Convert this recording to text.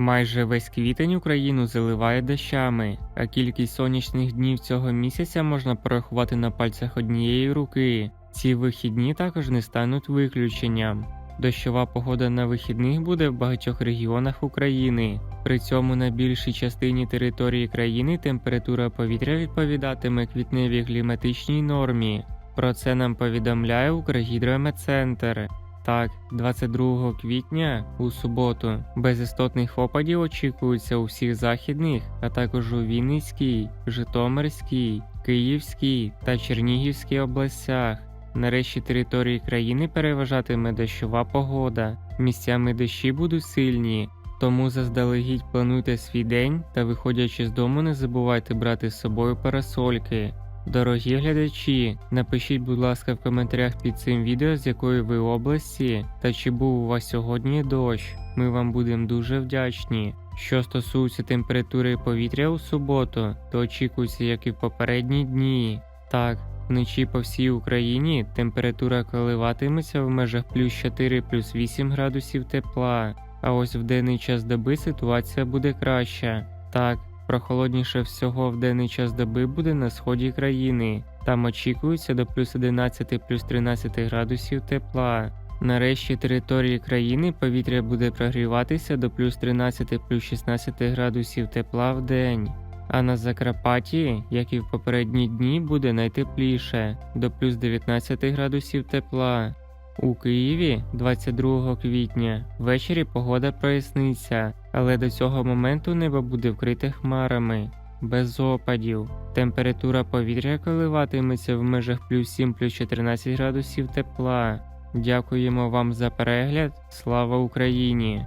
Майже весь квітень Україну заливає дощами, а кількість сонячних днів цього місяця можна порахувати на пальцях однієї руки. Ці вихідні також не стануть виключенням. Дощова погода на вихідних буде в багатьох регіонах України. При цьому на більшій частині території країни температура повітря відповідатиме квітневій кліматичній нормі. Про це нам повідомляє Укргідрометцентр. Так, 22 квітня у суботу без істотних опадів очікується у всіх західних, а також у Вінницькій, Житомирській, Київській та Чернігівській областях. Нарешті території країни переважатиме дощова погода. Місцями дощі будуть сильні, тому заздалегідь плануйте свій день та виходячи з дому, не забувайте брати з собою парасольки. Дорогі глядачі, напишіть, будь ласка, в коментарях під цим відео, з якої ви області та чи був у вас сьогодні дощ. Ми вам будемо дуже вдячні. Що стосується температури повітря у суботу, то очікується, як і в попередні дні. Так, вночі по всій Україні температура коливатиметься в межах плюс 4 плюс 8 градусів тепла. А ось в денний час доби ситуація буде краща. Так, Прохолодніше всього в денний час доби буде на сході країни. Там очікується до плюс 11 плюс 13 градусів тепла. Нарешті території країни повітря буде прогріватися до плюс 13 плюс 16 градусів тепла в день. А на Закарпатті, як і в попередні дні, буде найтепліше до плюс 19 градусів тепла. У Києві 22 квітня ввечері погода проясниться, але до цього моменту небо буде вкрите хмарами, без опадів. Температура повітря коливатиметься в межах плюс 7 плюс 14 градусів тепла. Дякуємо вам за перегляд. Слава Україні!